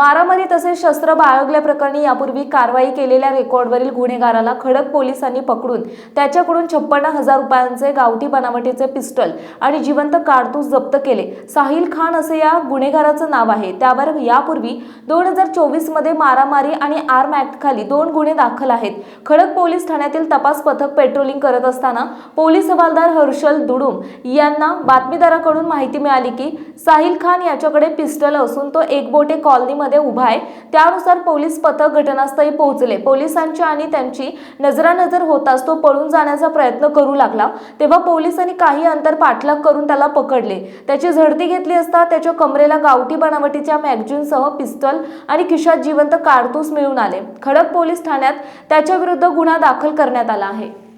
मारामारी तसेच शस्त्र बाळगल्याप्रकरणी यापूर्वी कारवाई केलेल्या रेकॉर्डवरील गुन्हेगाराला खडक पोलिसांनी पकडून त्याच्याकडून छप्पन्न हजार रुपयांचे गावठी बनावटीचे पिस्टल आणि जिवंत कारतूस जप्त केले. साहिल खान असे या गुन्हेगाराचं नाव आहे. त्यावर यापूर्वी दोन हजार चोवीसमध्ये मारामारी आणि आर्म ॲक्टखाली दोन गुन्हे दाखल आहेत. खडक पोलीस ठाण्यातील तपास पथक पेट्रोलिंग करत असताना पोलीस हवालदार हर्षल दुडुम यांना बातमीदाराकडून माहिती मिळाली की साहिल खान याच्याकडे पिस्टल असून तो एकबोटे कॉलनीमध्ये उभा आहे. त्यानुसार पोलीस पथक घटनास्थळी पोहोचले. पोलिसांची आणि त्यांची नजरानजर होताच तो पळून जाण्याचा प्रयत्न करू लागला. तेव्हा पोलिसांनी काही अंतर पाठलाग करून त्याला पकडले. त्याची झडती घेतली असता त्याच्या कमरेला गावठी बनावटीच्या मॅगझिनसह पिस्टल आणि खिशात जिवंत कारतूस मिळून आले. खडक पोलीस ठाण्यात त्याच्या विरुद्ध गुन्हा दाखल करण्यात आला आहे.